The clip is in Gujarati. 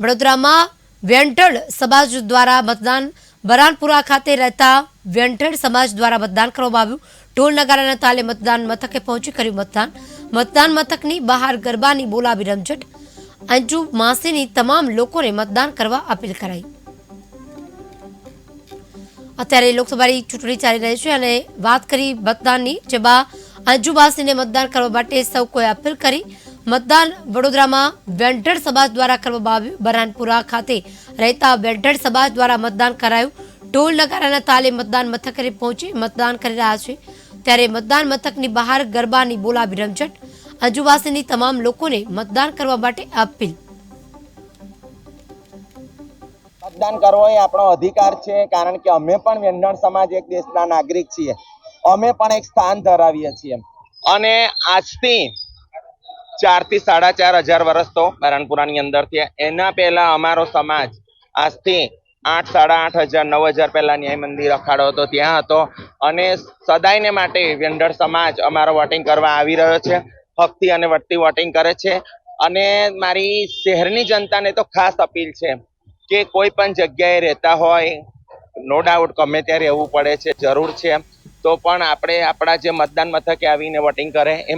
વડોદરામાં વેન્ટડ સમાજ દ્વારા મતદાન બરાનપુરા ખાતે રહેતા વેન્ટેડ સમાજ દ્વારા મતદાન કરવામાં આવ્યું. ઢોલ નગારાના તાલે મતદાન મથકે પહોંચી કર્યું મતદાન. મતદાન મથકની બહાર ગરબાની બોલાવી રમઝટ. અંજુ માસીની તમામ લોકોને મતદાન કરવા અપીલ કરાઈ. અત્યારે લોકસભાની ચૂંટણી ચાલી રહી છે અને વાત કરી મતદાનની, જેમાં અંજુબાસીને મતદાન કરવા માટે સૌ કોઈ અપીલ કરી. મતદાન વડોદરામાં વેન્ટેડ સમાજ દ્વારા કરવામાં આવ્યું. બરાનપુરા ખાતે રહેતા વેન્ટેડ સમાજ દ્વારા મતદાન કરાયું. ઢોલ નગારાના તાલે મતદાન મથકે પહોંચી મતદાન કરી રહ્યા છે. ત્યારે મતદાન મથકની બહાર ગરબાની બોલાવી રમઝટ. અંજુબાસીની તમામ લોકોને મતદાન કરવા માટે અપીલ. મતદાન કરવો એ આપણો અધિકાર છે, કારણ કે અમે પણ વેંઢણ સમાજ એક દેશના નાગરિક છીએ. અમે પણ એક સ્થાન ધરાવીએ છીએ. અને આજથી ચારથી સાડા ચાર હજાર વર્ષ તો નારાયણપુરાની અંદર થયા એના પહેલા અમારો સમાજ આજથી આઠ, સાડા આઠ હજાર, નવ હજાર પહેલા ન્યાય મંદિર અખાડો હતો, ત્યાં હતો. અને સદાયને માટે વેન્ડર સમાજ અમારો વોટિંગ કરવા આવી રહ્યો છે. ભક્તિ અને વટ્ટી વોટિંગ કરે છે. અને મારી શહેરની જનતાને તો ખાસ અપીલ છે કે કોઈ પણ જગ્યાએ રહેતા હોય નો ડાઉટ ગમે ત્યાં રહેવું પડે છે, જરૂર છે. તો પણ આપણે આપણા જે મતદાન મથકે આવીને વોટિંગ કરે એ